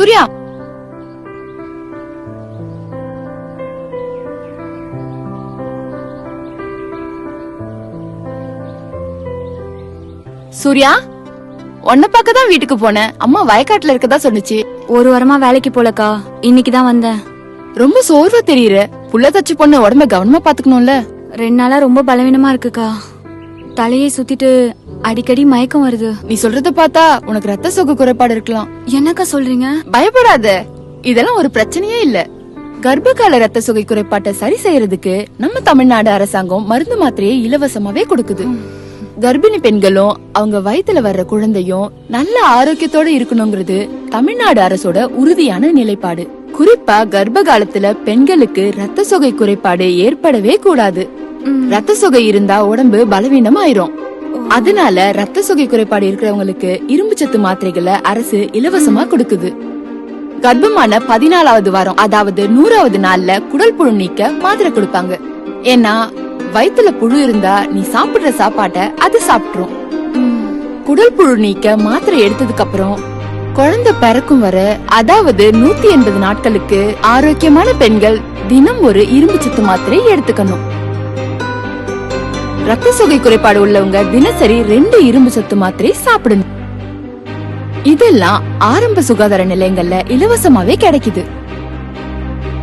சூர்யா! சூர்யா உன்னை பார்க்க தான் வீட்டுக்கு போனேன். அம்மா வயக்காட்டுல இருக்கதா சொன்னுச்சு. ஒரு வாரமா வேலைக்கு போலக்கா. இன்னைக்கு தான் வந்தேன். ரொம்ப சோர்வா தெரியுற. புள்ள தச்சு பொண்ணு உடம்ப கவனமா பாத்துக்கணும்ல ரெண்டு நாளா ரொம்ப பலவீனமா இருக்குக்கா. தலையை சுத்திட்டு அடிக்கடி மயக்கம் வருது. நீ சொல்றத பார்த்தா உனக்கு ரத்த சோகை குறைபாடு இருக்கலாம். என்னக்கா சொல்றீங்க? பயப்படாத. இதெல்லாம் ஒரு பிரச்சனையே இல்ல. கர்ப்பகால ரத்த சோகை குறைபாட்டை சரி செய்யறதுக்கு நம்ம தமிழ்நாடு அரசாங்கம் மருந்து மாத்திரையை இலவசமாவே கொடுக்குது. கர்ப்பிணி பெண்களும் அவங்க வயித்துல வர்ற குழந்தையும் நல்ல ஆரோக்கியத்தோட இருக்கணுங்கிறது தமிழ்நாடு அரசோட உறுதியான நிலைப்பாடு. குறிப்பா கர்ப்ப காலத்துல பெண்களுக்கு ரத்த சோகை குறைபாடு ஏற்படவே கூடாது. ரத்த சோகை இருந்தா உடம்பு பலவீனமாயிரும். அதனால ரத்த சுகை குறைபாடு இருக்கிறவங்களுக்கு இரும்பு சத்து மாத்திரைகளை அரசு இலவசமா கொடுக்குது. கர்ப்பமான பதினாலாவது வாரம் அதாவது நூறாவது நாள்ல குடல் புழு நீக்க மாத்திரை கொடுப்பாங்க. ஏன்னா வயித்துல புழு இருந்தா நீ சாப்பிடுற சாப்பாட்டை அது சாப்பிட்டுரும். குடல் புழு நீக்க மாத்திரை எடுத்ததுக்கு அப்புறம் குழந்தை பிறக்கும் வர அதாவது நூத்தி எண்பது நாட்களுக்கு ஆரோக்கியமான பெண்கள் தினம் ஒரு இரும்பு சத்து மாத்திரை எடுத்துக்கணும். ரத்த சோகை குறைபாடு உள்ளவங்க தினசரி ரெண்டு இரும்பு சத்து மாத்திரை சாப்பிடணும். இதெல்லாம் ஆரம்ப சுகாதார நிலையங்கள்ல இலவசமாவே கிடைக்குது.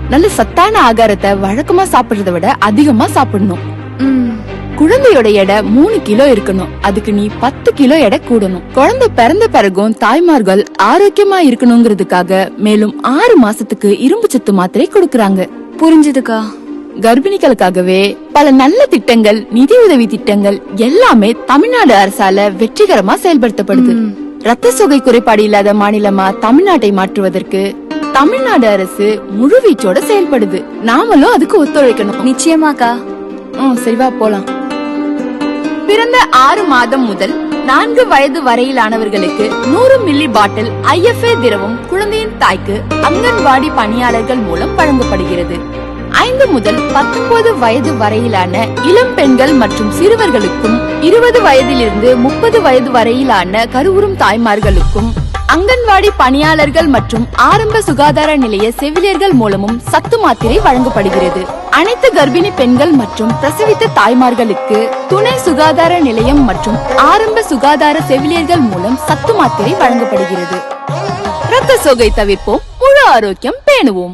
நல்ல சத்தான ஆகாரத்தை வழக்கமா சாப்பிடுறத விட அதிகமா சாப்பிடணும். ம். குழந்தையோட எடை மூணு கிலோ இருக்கணும். அதுக்கு நீ பத்து கிலோ எடை கூடணும். குழந்தை பிறந்த பிறகும் தாய்மார்கள் ஆரோக்கியமா இருக்கணுங்கிறதுக்காக மேலும் ஆறு மாசத்துக்கு இரும்பு சத்து மாத்திரை கொடுக்கறாங்க. புரிஞ்சுதுக்கா? கர்ப்பிணிகளுக்காகவே பல நல்ல திட்டங்கள் நிதி உதவி திட்டங்கள் எல்லாமே தமிழ்நாடு அரசால வெற்றிகரமா செயல்படுத்தப்படுது. ரத்த சோகை குறைபாடு இல்லாத மாநிலமா தமிழ்நாட்டை மாற்றுவதற்கு தமிழ்நாடு அரசு முழுவீச்சோட செயல்படுது. நாமளும் அதுக்கு ஒத்துழைக்கணும். நிச்சயமாக்கா ம் சரி வா போலாம். பிறந்த ஆறு மாதம் முதல் நான்கு வயது வரையிலானவர்களுக்கு நூறு மில்லி பாட்டில் ஐஎஃப்ஏ திரவம் குழந்தையின் தாய்க்கு அங்கன்வாடி பணியாளர்கள் மூலம் வழங்கப்படுகிறது. ஐந்து முதல் பத்தொன்பது வயது வரையிலான இளம் பெண்கள் மற்றும் சிறுவர்களுக்கும் இருபது வயதிலிருந்து முப்பது வயது வரையிலான கருவுறும் தாய்மார்களுக்கும் அங்கன்வாடி பணியாளர்கள் மற்றும் ஆரம்ப சுகாதார நிலைய செவிலியர்கள் மூலமும் சத்து மாத்திரை வழங்கப்படுகிறது. அனைத்து கர்ப்பிணி பெண்கள் மற்றும் பிரசவித்த தாய்மார்களுக்கு துணை சுகாதார நிலையம் மற்றும் ஆரம்ப சுகாதார செவிலியர்கள் மூலம் சத்து மாத்திரை வழங்கப்படுகிறது. ரத்த சோகை தவிர்ப்போம். முழு ஆரோக்கியம் பேணுவோம்.